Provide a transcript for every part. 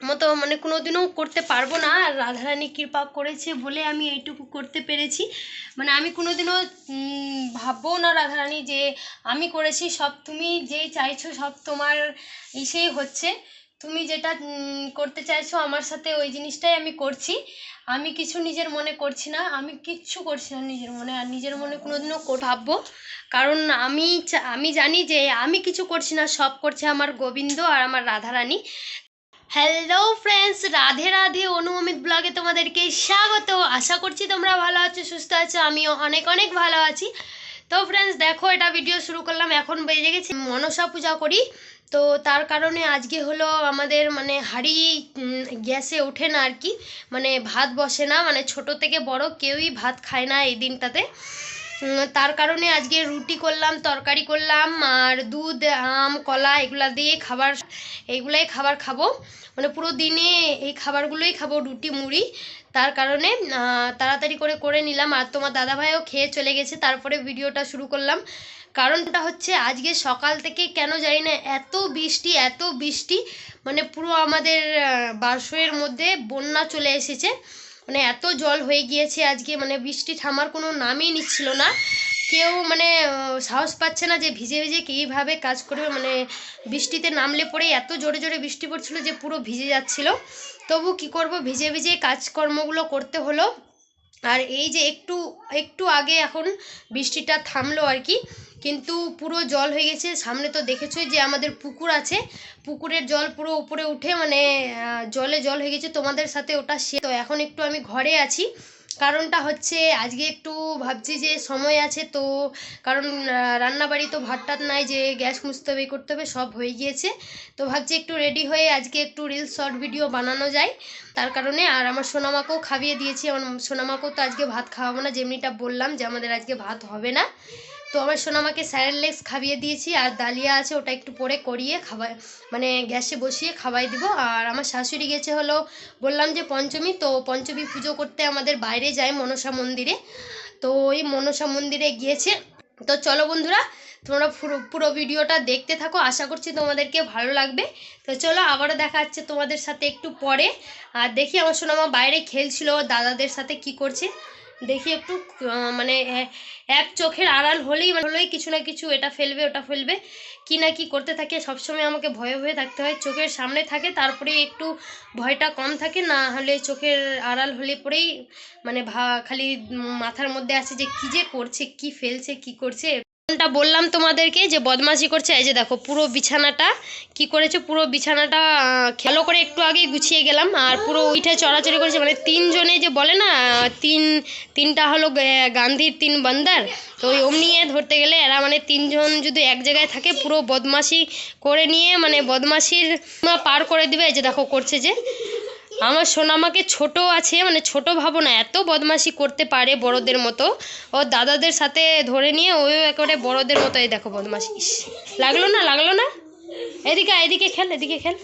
মতো মানে কোনোদিনও করতে পারব না। আর রাধারানী কৃপা করেছে বলে আমি এইটুকু করতে পেরেছি। মানে আমি কোনোদিনও উম, ভাববো না রাধারানী যে আমি করেছি সব তুমি যেই চাইছো সব তোমার ইসেই হচ্ছে। তুমি যেটা করতে চাইছো আমার সাথে ওই জিনিসটাই আমি করছি। আমি কিছু নিজের মনে করছি না আমি কিচ্ছু করছি না নিজের মনে। আর নিজের মনে কোনোদিনও ভাববো। কারণ আমি আমি জানি যে আমি কিছু করছি না সব করছে আমার গোবিন্দ আর আমার রাধারানী। হ্যালো ফ্রেন্ডস রাধে রাধে, অনুমিত ব্লগে তোমাদেরকে স্বাগত। আশা করছি তোমরা ভালো আছো, সুস্থ আছো, আমিও অনেক অনেক ভালো আছি। তো ফ্রেন্ডস দেখো, এটা ভিডিও শুরু করলাম। এখন বেজে গেছে, মনসা পূজা করি। তো, তার কারণে আজকে হলো আমাদের মানে হাঁড়ি গ্যাসে ওঠে না আর কি। মানে ভাত বসে না মানে ছোট থেকে বড়, কেউই ভাত খায় না এই দিনটাতে। তার কারণে আজকে রুটি করলাম, তরকারি করলাম, আর দুধ, আম, কলা এগুলা দিয়ে খাবার, এইগুলাই খাবার খাব। মানে পুরো দিনে এই খাবারগুলোই খাব, রুটি, মুড়ি। তার কারণে তাড়াতাড়ি করে করে নিলাম। আর তোমার দাদাভাইও খেয়ে চলে গেছে, তারপরে ভিডিওটা শুরু করলাম। কারণটা হচ্ছে, আজকে সকাল থেকে কেন জানি না, এত বৃষ্টি এত বৃষ্টি। মানে পুরো আমাদের বারশোয়ের মধ্যে বন্যা চলে এসেছে। মানে এত জল হয়ে গিয়েছে আজকে মানে বৃষ্টি থামার কোনো নামই নিচ্ছিল না। কেউ মানে সাহস পাচ্ছে না যে ভিজে ভিজে কীভাবে কাজ করবে মানে বৃষ্টিতে নামলে পরে এত জোরে জোরে বৃষ্টি পড়ছিল যে পুরো ভিজে যাচ্ছিল। তবু কি করব, ভিজে ভিজে কাজকর্মগুলো করতে হলো। আর এই যে একটু একটু আগে এখন বৃষ্টিটা থামলো আর কি। কিন্তু পুরো জল হয়ে গেছে। সামনে তো দেখেছোই যে আমাদের পুকুর আছে। পুকুরের জল পুরো উপরে উঠে মানে জলে জল হয়ে গেছে। তোমাদের সাথে ওটা সে তো এখন একটু আমি ঘরে আছি। কারণটা হচ্ছে, আজকে একটু ভাবছি যে সময় আছে তো, কারণ রান্নাবাড়ি তো ভাত টাত নাই যে গ্যাস মুছতে হবে করতে হবে, সব হয়ে গিয়েছে। তো ভাবছি একটু রেডি হয়ে আজকে একটু রিলস শর্ট ভিডিও বানানো যায়। তার কারণে, আর আমার সোনামাকেও খাইয়ে দিয়েছি। আমার সোনামাকেও তো আজকে ভাত খাওয়াবো না, যেমনিটা বললাম যে আমাদের আজকে ভাত হবে না। তো আমার সোনামাকে স্যারেলেক্স খাইয়ে দিয়েছি আর ডালিয়া আছে ওটা একটু পরে করিয়ে খাবার মানে গ্যাসে বসিয়ে খাওয়াই দিব। আর আমার শাশুড়ি গেছে হলো, বললাম যে পঞ্চমী, তো পঞ্চমী পুজো করতে আমাদের বাইরে যায় মনসা মন্দিরে। তো ওই মনসা মন্দিরে গিয়েছে। তো চলো বন্ধুরা, তোমরা পুরো পুরো ভিডিওটা দেখতে থাকো। আশা করছি তোমাদেরকে ভালো লাগবে। তো চলো আবারও দেখা যাচ্ছে তোমাদের সাথে একটু পরে। আর দেখি আমার সোনামা বাইরে খেলছিল, দাদাদের সাথে কি করছে। দেখি একটু মানে এক চোখের আড়াল হলেই মানে হলেই কিছু না কিছু এটা ফেলবে, ওটা ফেলবে। কি না কি করতে থাকে, সবসময় আমাকে ভয়ে ভয়ে থাকতে হয়। চোখের সামনে থাকে, তারপরে একটু ভয়টা কম থাকে, না হলে চোখের আড়াল হলে পরেই মানে ভা, খালি মাথার মধ্যে আসে যে কি যে করছে, কি ফেলছে, কি করছে। টা বললাম তোমাদেরকে যে বদমাশি করছে, এই যে দেখো পুরো বিছানাটা কি করেছে, পুরো বিছানাটা খেলো করে একটু আগেই গুছিয়ে গেলাম আর পুরো উঠে চড়াচড়ি করেছে। মানে তিনজনে যে বলে না, তিন, তিনটা হলো গান্ধীর তিন বান্দার, তো ওই অমনি ধরতে গেলে এরা মানে তিনজন যদি এক জায়গায় থাকে, পুরো বদমাশি করে নিয়ে মানে বদমাশির পার করে দিবে, এই যে দেখো করছে যে। আমার সোনামাকে ছোট আছে মানে ছোট ভাবো না, এত বদমাশি করতে পারে বড়দের মতো। ও দাদাদের সাথে ধরে নিয়ে ওইও একেবারে বড়দের মতো এই দেখো বদমাশি। লাগল না লাগল না? এদিকে এদিকে খেল এদিকে খেল।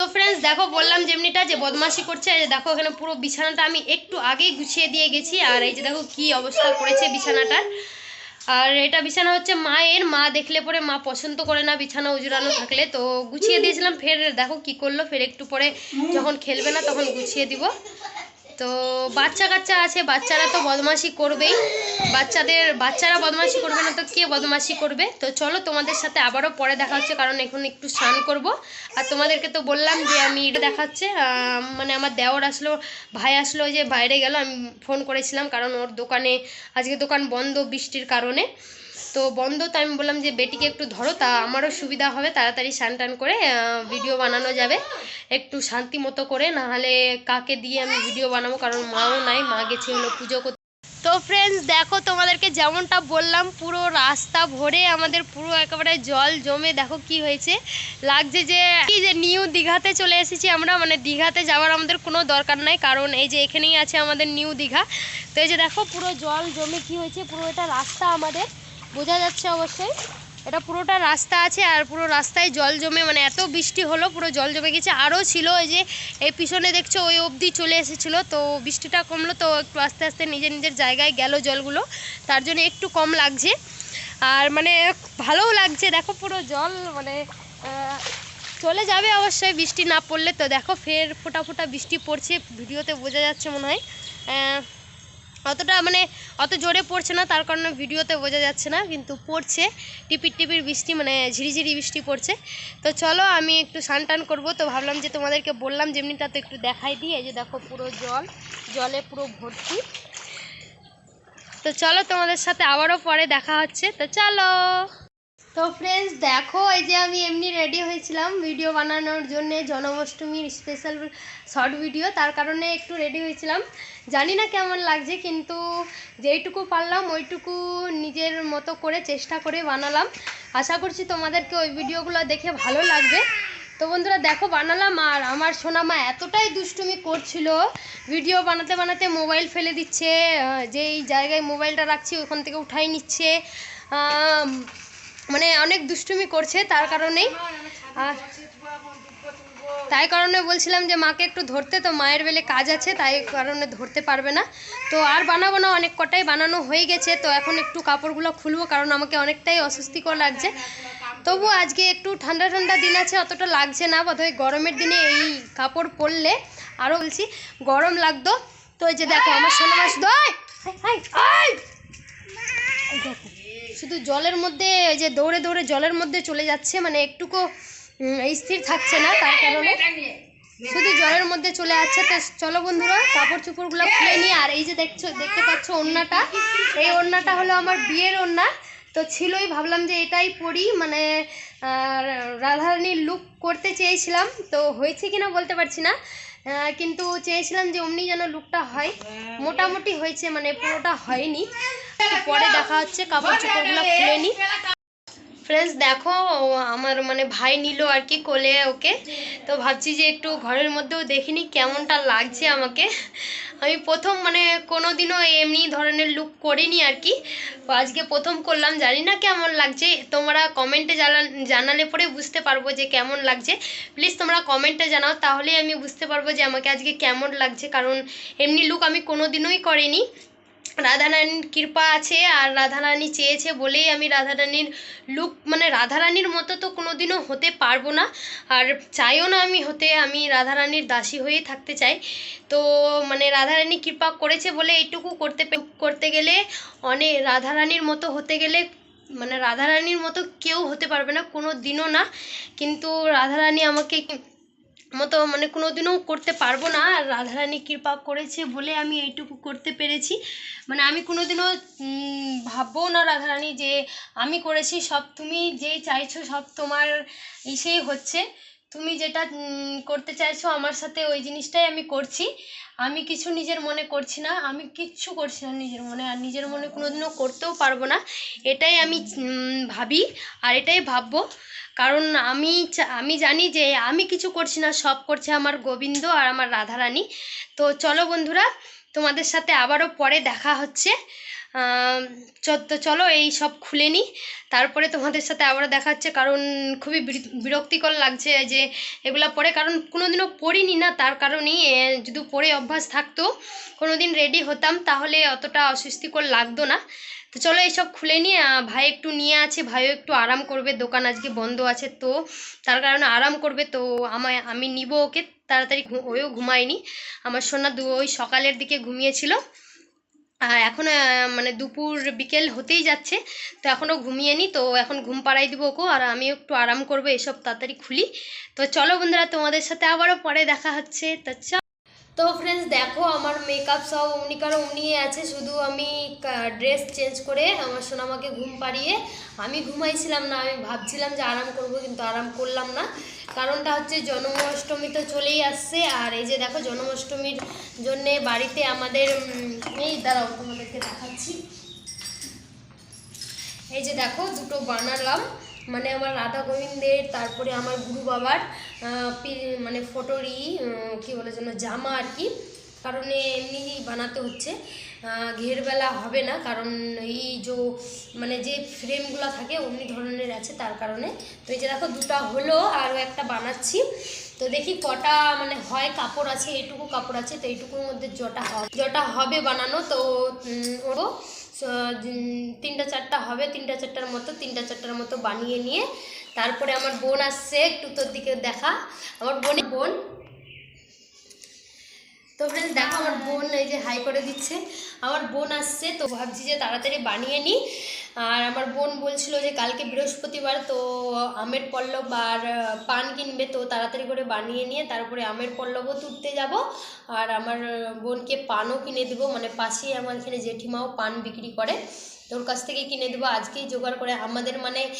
তো ফ্রেন্ডস দেখো বললাম যেমনিটা যে বদমাশি করছে যে দেখো এখানে পুরো বিছানাটা আমি একটু আগেই গুছিয়ে দিয়ে গেছি, আর এই যে দেখো কি অবস্থা করেছে বিছানাটার। আর এটা বিছানা হচ্ছে মায়ের। মা দেখলে পরে মা পছন্দ করে না বিছানা উজুরানো থাকলে। তো গুছিয়ে দিয়েছিলাম, ফের দেখো কি করল, ফের একটু পরে যখন খেলবে না তখন গুছিয়ে দিব। তো বাচ্চা কাচ্চা আছে, বাচ্চারা তো বদমাশি করবেই। বাচ্চাদের, বাচ্চারা বদমাশি করবে না তো কে বদমাশি করবে? তো চলো তোমাদের সাথে আবারও পরে দেখা হচ্ছে, কারণ এখন একটু স্নান করব। আর তোমাদেরকে তো বললাম যে আমি এটা দেখাচ্ছে মানে আমার দেওর আসলো, ভাই আসলো যে বাইরে গেল, আমি ফোন করেছিলাম, কারণ ওর দোকানে, আজকে দোকান বন্ধ বৃষ্টির কারণে। তো বন্ধ, তো আমি বললাম যে, বেটিকে একটু ধরো, তা আমারও সুবিধা হবে, তাড়াতাড়ি স্নান টান করে ভিডিও বানানো যাবে। একটু শান্তি মতো করে নাহলে কাকে দিয়ে আমি ভিডিও বানাবো, কারণ মাও নাই, মা গেছে হলো পুজো করতে। তো ফ্রেন্ডস দেখো তোমাদেরকে যেমনটা বললাম, পুরো রাস্তা ভরে আমাদের পুরো একেবারে জল জমে, দেখো কি হয়েছে। লাগছে যে, কি যে নিউ দীঘাতে চলে এসেছি আমরা মানে দীঘাতে যাওয়ার আমাদের কোনো দরকার নাই, কারণ এই যে এখানেই আছে আমাদের নিউ দীঘা। তো এই যে দেখো, পুরো জল জমে কি হয়েছে, পুরো এটা রাস্তা আমাদের। বোঝা যাচ্ছে অবশ্যই। এটা পুরোটা রাস্তা আছে আর পুরো রাস্তায় জল জমে মানে এত বৃষ্টি হলো, পুরো জল জমে গেছে। আরও ছিল এই যে, এই পিছনে দেখছ, ওই অবধি চলে এসেছিল, তো বৃষ্টিটা কমলো, তো একটু আস্তে আস্তে নিজের নিজের জায়গায় গেল জলগুলো। তার জন্য একটু কম লাগছে। আর মানে ভালোও লাগছে, দেখো পুরো জল মানে চলে যাবে অবশ্যই বৃষ্টি না পড়লে। তো দেখো ফের ফোটা ফোটা বৃষ্টি পড়ছে, ভিডিওতে বোঝা যাচ্ছে মনে হয়। অতটা মানে অত জোরে পড়ছে না, তার কারণে ভিডিওতে বোঝা যাচ্ছে না, কিন্তু পড়ছে। টিপির টিপির বৃষ্টি মানে ঝিরিঝিরি বৃষ্টি পড়ছে। তো চলো আমি একটু স্নান টান করব। তো ভাবলাম যে তোমাদেরকে বললাম, যেমনিটা তো একটু দেখাই দিই, এই যে দেখো পুরো জল, জলে পুরো ভর্তি। তো চলো তোমাদের সাথে আবারও পরে দেখা হচ্ছে। তো চলো! তো ফ্রেন্ডস দেখো, এই যে আমি এমনি রেডি হয়েছিলাম ভিডিও বানানোর জন্য জন্মাষ্টমীর স্পেশাল শর্ট ভিডিও তার কারণে একটু রেডি হয়েছিলাম। জানি না কেমন লাগছে, কিন্তু যেইটুকু পারলাম, ওইটুকু নিজের মতো করে চেষ্টা করে বানালাম। আশা করছি তোমাদেরকে ওই ভিডিওগুলো দেখে ভালো লাগবে। তো বন্ধুরা, দেখো, বানালাম আর আমার সোনামা এতটাই দুষ্টুমি করছিল। ভিডিও বানাতে বানাতে মোবাইল ফেলে দিচ্ছে যেই জায়গায় মোবাইলটা রাখছি, ওখান থেকে উঠাই নিচ্ছে। মানে অনেক দুষ্টুমি করছে, তার কারণেই। আর তাই কারণে বলছিলাম যে মাকে একটু ধরতে, তো মায়ের বেলে কাজ আছে, তাই কারণে ধরতে পারবে না। তো আর বানাবো না, অনেক কটাই বানানো হয়ে গেছে, তো এখন একটু কাপড়গুলো খুলবো, কারণ আমাকে অনেকটাই অস্বস্তিকর লাগছে। তবু আজকে একটু ঠান্ডা ঠান্ডা দিন আছে, অতটা লাগছে না, বোধহয় গরমের দিনে এই কাপড় পরলে আরও বলছি, গরম লাগতো। তো এই যে দেখো, আমার সোনা মাস দয় শুধু জলের মধ্যে, এই যে দৌড়ে দৌড়ে জলের মধ্যে চলে যাচ্ছে মানে একটুকু স্থির থাকছে না তার কারণে। শুধু জলের মধ্যে চলে যাচ্ছে, তো চলো বন্ধুরা কাপড় চোপড়গুলো খুলে নিয়ে আর এই যে দেখছ, দেখতে পাচ্ছ ওড়নাটা? এই ওড়নাটা হলো আমার বিয়ের ওড়না। তো ছিলই, ভাবলাম যে এটাই পরি মানে রাধারানীর লুক করতে চেয়েছিলাম। তো হয়েছে কিনা বলতে পারছি না। কিন্তু চেয়েছিলাম যে অমনি যেন লুকটা হয়। মোটামুটি হয়েছে মানে পুরোটা হয়নি। পরে দেখা হচ্ছে কাপড় চোপড়গুলো খুলে নিই ফ্রেন্ডস দেখো আমার মানে ভাই নিল আর কি কোলে ওকে। তো ভাবছি যে একটু ঘরের মধ্যেও দেখিনি কেমনটা লাগছে আমাকে। আমি প্রথম মানে কোনো দিনও এমনি ধরনের লুক করিনি আর কি। আজকে প্রথম করলাম, জানি না কেমন লাগছে। তোমরা কমেন্টে জানালে পরে বুঝতে পারব যে কেমন লাগছে। প্লিজ তোমরা কমেন্টে জানাও, তাহলেই আমি বুঝতে পারব যে আমাকে আজকে কেমন লাগছে। কারণ এমনি লুক আমি কোনো দিনই করিনি। রাধারানীর কৃপা আছে আর রাধারানী চেয়েছে বলেই আমি রাধারানীর লুক মানে রাধারানীর মতো তো কোনোদিনও হতে পারব না। আর চাইও না আমি হতে, আমি রাধারানীর দাসী হয়েই থাকতে চাই। তো মানে রাধারানী কৃপা করেছে বলে এইটুকু করতে করতে গেলে অনেক রাধারানীর মতো হতে গেলে মানে রাধারানীর মতো কেউ হতে পারবে না কোনো দিনও না। কিন্তু রাধারানী আমাকে মতো মানে কোনোদিনও করতে পারব না। আর রাধারানী কৃপা করেছে বলে আমি এইটুকু করতে পেরেছি। মানে আমি কোনোদিনও উম, ভাববো না রাধারানী যে আমি করেছি সব তুমি যে চাইছো সব তোমার ইসেই হচ্ছে। তুমি যেটা করতে চাইছো আমার সাথে ওই জিনিসটাই আমি করছি। আমি কিছু নিজের মনে করছি না, আমি কিচ্ছু করছি না নিজের মনে, আর নিজের মনে কোনোদিনও করতেও পারব না। এটাই আমি ভাবি আর এটাই ভাববো। কারণ আমি আমি জানি যে আমি কিছু করছি না, সব করছে আমার গোবিন্দ আর আমার রাধারানী। তো চলো বন্ধুরা, তোমাদের সাথে আবারও পরে দেখা হচ্ছে। তো চলো এই সব খুলে নিই তারপরে তোমাদের সাথে আবারও দেখা হচ্ছে, কারণ খুবই বির- বিরক্তিকর লাগছে যে এগুলো পরে, কারণ কোনোদিনও পড়িনি না, তার কারণেই যদি পরে অভ্যাস থাকতো, কোনোদিন রেডি হতাম, তাহলে অতটা অস্বস্তিকর লাগতো না। তো চলো এইসব খুলে নিয়ে ভাই একটু নিয়ে আছে, ভাইও একটু আরাম করবে, দোকান আজকে বন্ধ আছে, তো তার কারণে আরাম করবে, তো আমায়, আমি নিব ওকে, তাড়াতাড়ি ওও ঘুমায়নি। আমার সোনা দু, ওই সকালের দিকে ঘুমিয়েছিল। এখন মানে দুপুর বিকেল হতেই যাচ্ছে, তো এখনও ঘুমিয়ে নি, তো এখন ঘুম পাড়াই দিব ওকে, আর আমি একটু আরাম করব, এসব তাড়াতাড়ি খুলি। তো চলো বন্ধুরা, তোমাদের সাথে আবারও পরে দেখা হচ্ছে, তো তো ফ্রেন্ডস দেখো আমার মেকআপ সব অমনিকার অমনি আছে, শুধু আমি ড্রেস চেঞ্জ করে আমার সোনামাকে ঘুম পাড়িয়ে আমি ঘুমাইছিলাম না, আমি ভাবছিলাম যে আরাম করব, কিন্তু আরাম করলাম না। কারণটা হচ্ছে জন্মাষ্টমী তো চলেই আসছে, আর এই যে দেখো জন্মাষ্টমীর জন্যে বাড়িতে আমাদের এই দাঁড়াও তোমাদেরকে দেখাচ্ছি। এই যে দেখো দুটো বানালাম মানে আমার রাধা গোবিন্দের, তারপরে আমার গুরু বাবার মানে ফটোরই কি বলে যেন, জামা আর কি, কারণে এমনি বানাতে হচ্ছে। ঘেরবেলা হবে না, কারণ এই যে মানে যে ফ্রেমগুলো থাকে, অমনি ধরনের আছে, তার কারণে। তো এই যে দেখো, দুটো হলো আরও একটা বানাচ্ছি। তো দেখি কটা মানে হয়, কাপড় আছে এইটুকু কাপড় আছে, তো এইটুকুর মধ্যে জটা হবে জটা হবে বানানো, তো ওরও তিনটা চারটা হবে, তিনটা চারটার মতো, তিনটা চারটার মতো বানিয়ে নিয়ে, তারপরে আমার বোন আসছে, একটু তোর দিকে দেখা। আমার বোন বোন তো ফ্রেন্ডস দেখো আমার বোন এই যে হাই করে দিচ্ছে। আমার বোন আসছে, তো ভাবছি যে তাড়াতাড়ি বানিয়ে নিই। আর আমার বোন বলছিল যে কালকে বৃহস্পতিবার, তো আমের পল্লব আর পান কিনবে, তো তাড়াতাড়ি করে বানিয়ে নিয়ে তারপরে আমের পল্লবও তুলতে যাব। আর আমার বোনকে পানও কিনে দেবো মানে পাশেই আমার এখানে জেঠিমাও পান বিক্রি করে। তোর কাছ থেকে কিনে দেবো, আজকেই জোগাড় করে। আমাদের মানে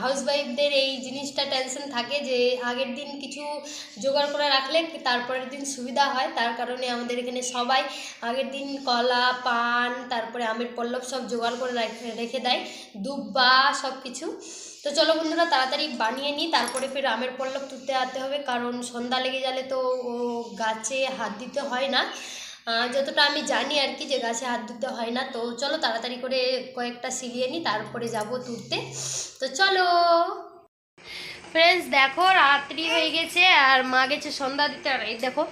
হাউস ওয়াইফদের এই জিনিসটা টেনশন থাকে যে, আগের দিন কিছু জোগাড় করে রাখলে তারপরের দিন সুবিধা হয়। তার কারণে আমাদের এখানে সবাই আগের দিন কলা, পান, তারপরে আমের পল্লব সব জোগাড় করে রাখ- দেয়। দুব্বা সব কিছু। তো চলো বন্ধুরা, তাড়াতাড়ি বানিয়ে নিই, তারপরে ফের আমের পল্লব তুলতে আনতে হবে। কারণ সন্ধ্যা লেগে গেলে তো গাছে হাত দিতে হয় না। যতটা আমি জানি আর কি যে গাছে হাত দিতে হয় না, তো চলো তাড়াতাড়ি করে কয়েকটা সিলিয়ে নিই তারপরে যাব তুলতে। তো চলো। ফ্রেন্ডস দেখো, রাত্রি হয়ে গেছে আর মা গেছে সন্ধ্যা দিতে। আর এই দেখো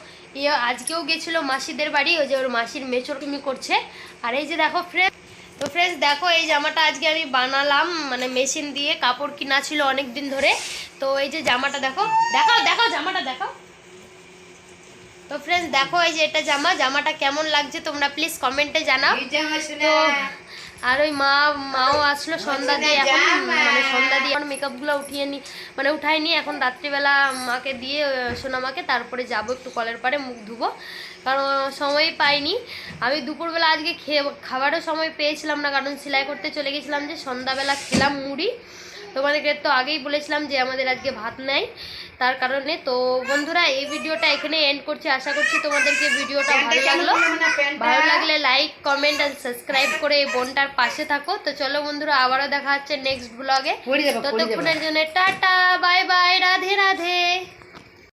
ইয়ে আজকেও গেছিল মাসিদের বাড়ি, ওই যে ওর মাসির মেচর তুমি করছে। আর এই যে দেখো ফ্রেন্ড তো ফ্রেন্ডস দেখো, এই জামাটা আজকে আমি বানালাম মানে মেশিন দিয়ে কাপড় কিনা ছিল অনেক দিন ধরে। তো এই যে জামাটা দেখো, দেখাও দেখাও জামাটা, দেখাও। তো ফ্রেন্ডস দেখো এই যে এটা জামা। জামাটা কেমন লাগছে তোমরা প্লিজ কমেন্টে জানাও। তো আর ওই মা মাও আসলো সন্ধ্যা দিয়ে। এখন মানে সন্ধ্যা দিয়ে এখন মেকআপগুলো উঠিয়ে নি মানে উঠাই নি এখন রাত্রিবেলা মাকে দিয়ে সোনামাকে তারপরে যাব একটু কলের পাড়ে মুখ ধুবো। কারণ সময় পাইনি। আমি দুপুরবেলা আজকে খেয়ে খাবারও সময় পেয়েছিলাম না কারণ সেলাই করতে চলে গেছিলাম যে সন্ধ্যাবেলা খেলাম মুড়ি। তোমাদেরকে তো আগেই বলেছিলাম যে আমাদের আজকে ভাত নাই তার কারণে তো বন্ধুরা এই ভিডিওটা এখানে এন্ড করছি। আশা করছি তোমাদেরকে ভিডিওটা ভালো লাগল। ভালো লাগলে লাইক কমেন্ট আর সাবস্ক্রাইব করে এই বোনটার পাশে থাকো। তো চলো বন্ধুরা আবারও দেখা হচ্ছে নেক্সট ব্লগে ততক্ষণের জন্য tata bye bye Radhe Radhe.